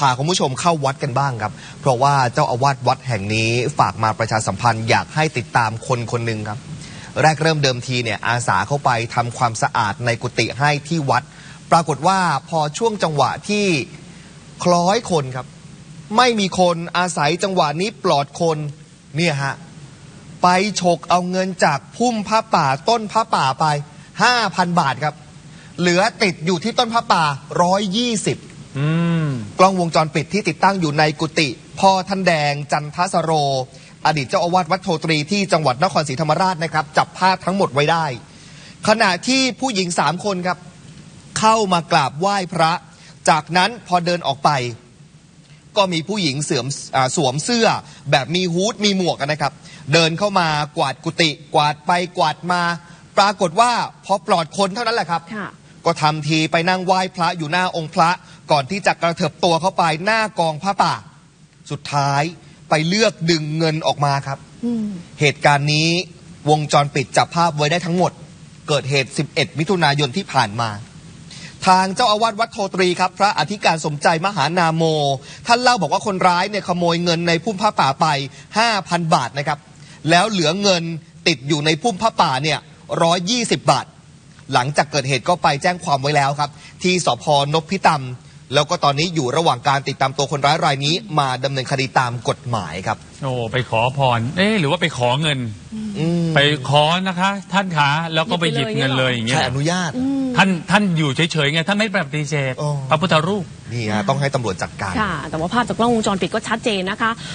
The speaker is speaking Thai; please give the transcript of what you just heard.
พาคุณผู้ชมเข้าวัดกันบ้างครับ เพราะว่าเจ้าอาวาสวัดแห่งนี้ฝากมาประชาสัมพันธ์อยากให้ติดตามคนคนหนึ่งครับ แรกเริ่มเดิมทีเนี่ยอาสาเข้าไปทำความสะอาดในกุฏิให้ที่วัด ปรากฏว่าพอช่วงจังหวะที่คล้อยคนครับ ไม่มีคนอาศัยจังหวะนี้ปลอดคนเนี่ยฮะไปฉกเอาเงินจากพุ่มผ้าป่าต้นผ้าป่าไป 5,000 บาทครับ เหลือติดอยู่ที่ต้นผ้าป่า 120 กล้องวงจรปิดที่ติดตั้งอยู่ในกุฏิพ่อท่านแดงจันทสโร อดีตเจ้าอาวาสวัดโทตรีที่จังหวัดนครศรีธรรมราชนะครับ จับภาพทั้งหมดไว้ได้ ขณะที่ผู้หญิงสามคนครับ เข้ามากราบไหว้พระ จากนั้นพอเดินออกไป ก็มีผู้หญิงเสื่อมอาสวมเสื้อ แบบมีฮูดมีหมวกกันนะครับ เดินเข้ามากวาดกุฏิกวาดไปกวาดมา ปรากฏว่าพอปลอดคนเท่านั้นแหละครับค่ะ ก็ทำทีไปนั่งไหว้พระอยู่หน้าองค์พระ ก่อนที่จะกระเถิบตัวเข้าไปหน้ากองผ้าป่า สุดท้ายไปเลือกดึงเงินออกมาครับอืมเหตุการณ์นี้วงจรปิดจับภาพไว้ได้ทั้งหมด เกิดเหตุ 11 มิถุนายนที่ผ่านมา ทางเจ้าอาวาสวัดโทตรีครับ พระอธิการสมใจมหานาโม ท่านเล่าบอกว่าคนร้ายเนี่ยขโมยเงินในพุ่มผ้าป่าไป 5,000 บาทนะครับ แล้วเหลือเงินติดอยู่ในพุ่มผ้าป่าเนี่ย120 บาท หลังจากเกิดเหตุก็ไปแจ้งความไว้แล้วครับ ที่สพนพิตำแล้วก็ตอนนี้อยู่ระหว่างการติดตามตัวคนร้ายรายนี้ มาดำเนินคดีตามกฎหมายครับ โอ้ไปขอพร เอ๊ะหรือว่าไปขอเงิน อืมไปขอนะคะ ท่านขาแล้วก็ไปหยิบเงินเลยอย่างเงี้ใครยอนุญาตอืมท่านท่านอยู่เฉยๆไงท่านไม่ปฏิเสธอ๋อ พระพุทธรูป นี่ฮะต้องให้ตำรวจจัดการ ค่ะ แต่ว่าภาพจากกล้องวงจรปิดก็ชัดเจนนะคะ